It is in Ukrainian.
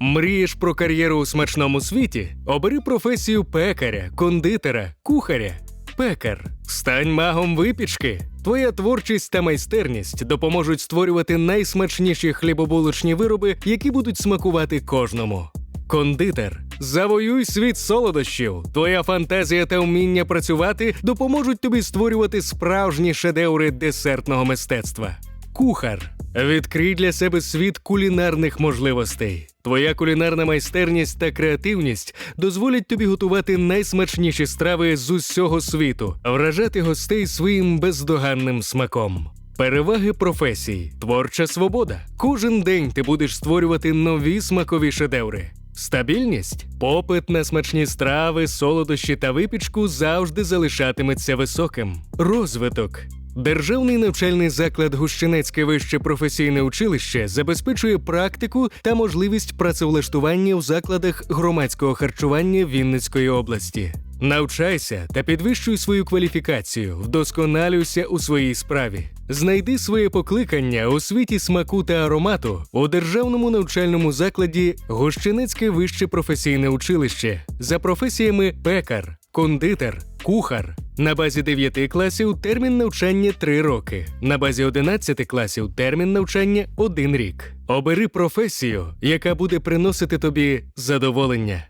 Мрієш про кар'єру у смачному світі? Обери професію пекаря, кондитера, кухаря. Пекар. Стань магом випічки. Твоя творчість та майстерність допоможуть створювати найсмачніші хлібобулочні вироби, які будуть смакувати кожному. Кондитер. Завоюй світ солодощів. Твоя фантазія та вміння працювати допоможуть тобі створювати справжні шедеври десертного мистецтва. Кухар. Відкрий для себе світ кулінарних можливостей. Твоя кулінарна майстерність та креативність дозволять тобі готувати найсмачніші страви з усього світу, вражати гостей своїм бездоганним смаком. Переваги професій, творча свобода. Кожен день ти будеш створювати нові смакові шедеври. Стабільність, попит на смачні страви, солодощі та випічку завжди залишатиметься високим. Розвиток. Державний навчальний заклад Гущенецьке вище професійне училище забезпечує практику та можливість працевлаштування у закладах громадського харчування Вінницької області. Навчайся та підвищуй свою кваліфікацію, вдосконалюйся у своїй справі. Знайди своє покликання у світі смаку та аромату у державному навчальному закладі Гущенецьке вище професійне училище за професіями пекар, кондитер, кухар. На базі 9 класів термін навчання 3 роки. На базі 11 класів термін навчання 1 рік. Обери професію, яка буде приносити тобі задоволення.